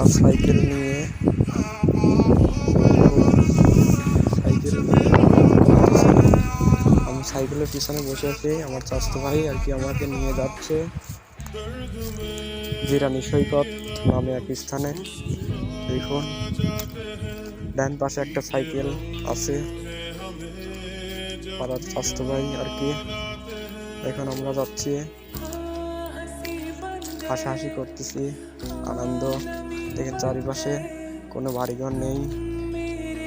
আমরা সাইকেল নিয়ে আমি সাইকেলের পিছনে বসে আছি, আমার চাস্তো ভাই আর কি আমাকে নিয়ে যাচ্ছে। জিরানি সৈকত নামে এক স্থানে। দেখুন, ডান পাশে একটা সাইকেল আছে। পাড়ার স্বাস্থ্য ভাই আর কি। এখন আমরা যাচ্ছি। হাসাহাসি করতেছি, আনন্দ। দেখেন চারিপাশে কোনো বাড়িঘর নেই।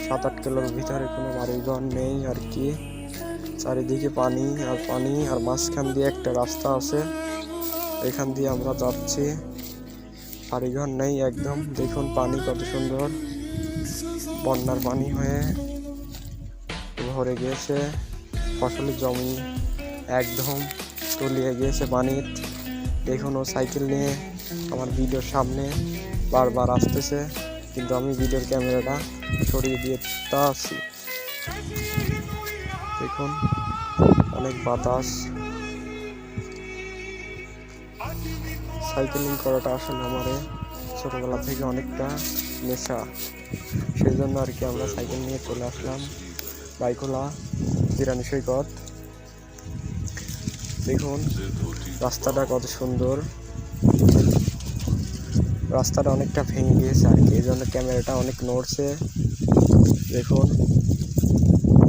সাত আট কিলোর ভিতরে কোনো বাড়িঘর নেই আর কি। চারিদিকে পানি আর পানি আর মাঝখান দিয়ে একটা রাস্তা আছে। এখান দিয়ে আমরা যাচ্ছি। বাড়িঘর নেই একদম। দেখুন পানি কত সুন্দর। বন্যার পানি হয়ে ভরে গিয়েছে। ফসলের জমি একদম তলিয়ে গিয়েছে পানির। দেখুন ও সাইকেল নিয়ে। আমার ভিডিওর সামনে বারবার আসতেছে, কিন্তু আমি ভিডিওর ক্যামেরাটা সরিয়ে দিয়ে তা আছি দেখুন, অনেক বাতাস। সাইকেলিং করাটা আসলে আমার ছোটোবেলা থেকে অনেকটা নেশা। সেই জন্য আর কি আমরা সাইকেল নিয়ে চলে আসলাম বাইকোলা জিরানি সৈকত। দেখুন, রাস্তাটা কত সুন্দর। রাস্তাটা অনেকটা ভেঙে গিয়েছে আর কি। এই জন্য ক্যামেরাটা অনেক নড়ছে। দেখুন,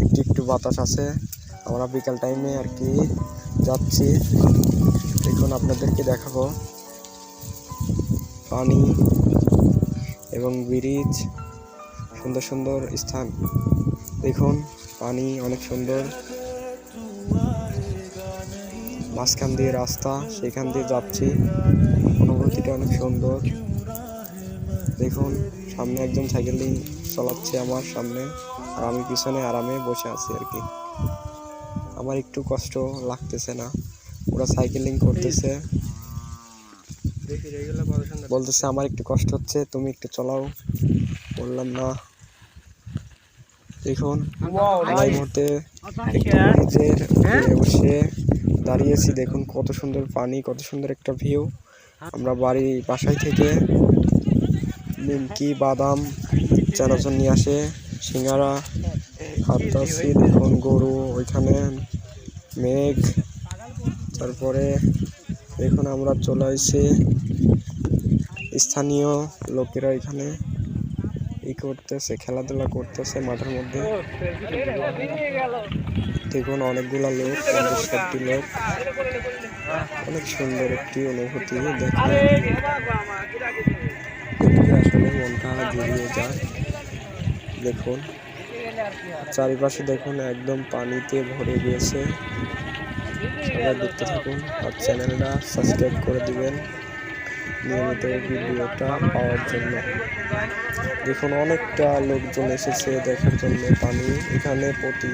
একটু একটু বাতাস আছে। আমরা বিকাল টাইমে আর কি যাচ্ছি। দেখুন, আপনাদেরকে দেখাবো। পানি এবং ব্রিজ, সুন্দর সুন্দর স্থান। দেখুন, পানি অনেক সুন্দর। মাঝখান দিয়ে রাস্তা, সেখান দিয়ে যাচ্ছি। অনুভূতিটা অনেক সুন্দর। দেখুন সামনে একজন সাইকেলিং চালাচ্ছে আমার সামনে আর আমি পিছনে আরামে বসে আছি আর কি। আমার একটু কষ্ট লাগতেছে না। ওরা সাইকেলিং করতেছে। বলতেছে আমার একটু কষ্ট হচ্ছে তুমি একটু চলাও। বললাম না। দেখুন আমি এই মুহূর্তে ব্রিজের বসে দাঁড়িয়েছি। দেখুন কত সুন্দর পানি কত সুন্দর একটা ভিউ। আমরা বাড়ি বাসায় থেকে নিমকি বাদাম, চানাচুর নিয়ে আসে, সিঙ্গারা খাদ্যাছি দেখুন গরু, ওইখানে মেঘ। তারপরে দেখুন আমরা চলে আসছি স্থানীয় লোকেরা এখানে। ই করতেছে, খেলাধুলা করতেছে মাঠের মধ্যে। দেখুন, অনেকগুলা লোক, পঞ্চাশ লোক। অনেক সুন্দর একটি অনুভূতি দেখে দেখতে মনটা জুড়িয়ে যায় দেখুন, চারিপাশে দেখুন, একদম পানিতে ভরে গিয়েছে। সবাই দেখতে থাকুন আর চ্যানেলটা সাবস্ক্রাইব করে দিবেন নিয়মিত ভিডিওটা পাওয়ার জন্য। দেখুন, অনেকটা লোকজন এসেছে দেখার জন্য পানি। এখানে প্রতি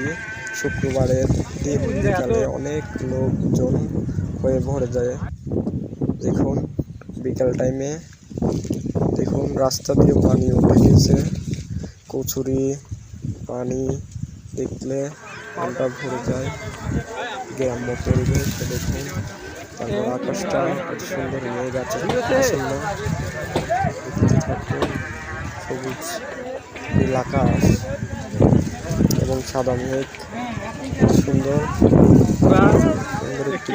শুক্রবারের দিন বিকালে অনেক লোকজন হয়ে ভরে যায়। দেখুন, বিকাল টাইমে দেখুন, রাস্তা দিয়ে পানি উঠে গেছে। কচুরি, পানি দেখলে মনটা ভরে যায়। গ্রাম্য পরিবেশ, দেখুন। তারপর আকাশটা কত সুন্দর। দেখতে থাকুন, সবুজ নীল আকাশ এবং সাদা মেঘ সুন্দর। সুন্দর একটি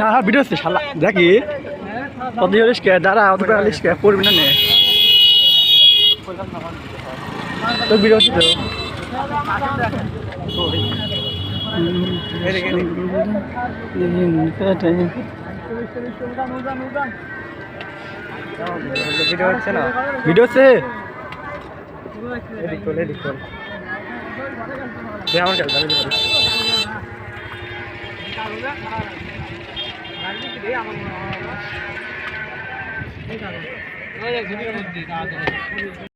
না ভিডিও হচ্ছে শালা। দেখি। কত লিখকে দাঁড়া, অত করে লিখকে পড়বি না নে। তো? ভিডিও হচ্ছে তো ভিডিও হচ্ছে আমার আমি দিতে পারি।